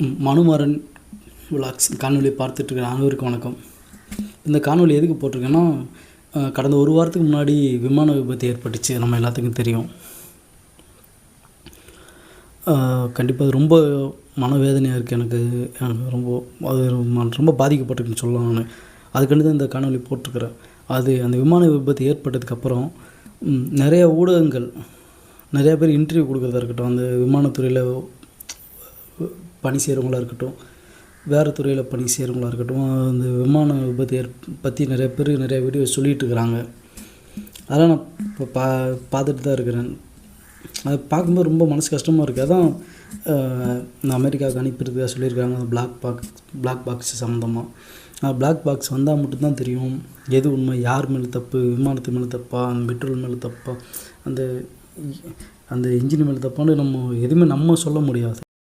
மனுமரன் மனுமாறன் vlogs காணொலி பார்த்துட்ருக்கிற அனைவருக்கும் வணக்கம். இந்த காணொலி எதுக்கு போட்டிருக்கேன்னா கடந்த ஒரு வாரத்துக்கு முன்னாடி விமான விபத்து ஏற்பட்டுச்சு. நம்ம எல்லாத்துக்கும் தெரியும். கண்டிப்பாக அது ரொம்ப மனவேதனையாக இருக்குது எனக்கு. எனக்கு ரொம்ப அது ரொம்ப பாதிக்கப்பட்டிருக்குன்னு சொல்லலாம் நான். அதுக்காண்டி தான் இந்த காணொலி போட்டிருக்கிறேன். அது அந்த விமான விபத்து ஏற்பட்டதுக்கப்புறம் நிறைய ஊடகங்கள் நிறைய பேர் இன்டர்வியூ கொடுக்குறதா இருக்கட்டும் அந்த விமானத்துறையில் பணி செய்கிறவங்களா இருக்கட்டும் வேறு துறையில் பணி செய்கிறவங்களா இருக்கட்டும் அந்த விமான விபத்து ஏற் பற்றி நிறைய பேர் நிறைய வீடியோ சொல்லிகிட்டு இருக்கிறாங்க அதெல்லாம் நான் இப்போ பா பார்த்துட்டு தான் இருக்கிறேன். அது பார்க்கும்போது ரொம்ப மனசு கஷ்டமாக இருக்குது அதான் இந்த நான் அமெரிக்காவுக்கு அனுப்பியிருக்கா சொல்லியிருக்காங்க. அந்த பிளாக் பாக்ஸ் பிளாக் பாக்ஸ் சம்மந்தமாக பிளாக் பாக்ஸ் வந்தால் மட்டும்தான் தெரியும். எது உண்மை யார் மேலே தப்பு விமானத்து மேலே தப்பா அந்த பெட்ரோல் மேலே தப்பா அந்த அந்த இன்ஜின் மேலே தப்பான்னு நம்ம எதுவுமே நம்ம சொல்ல முடியாது.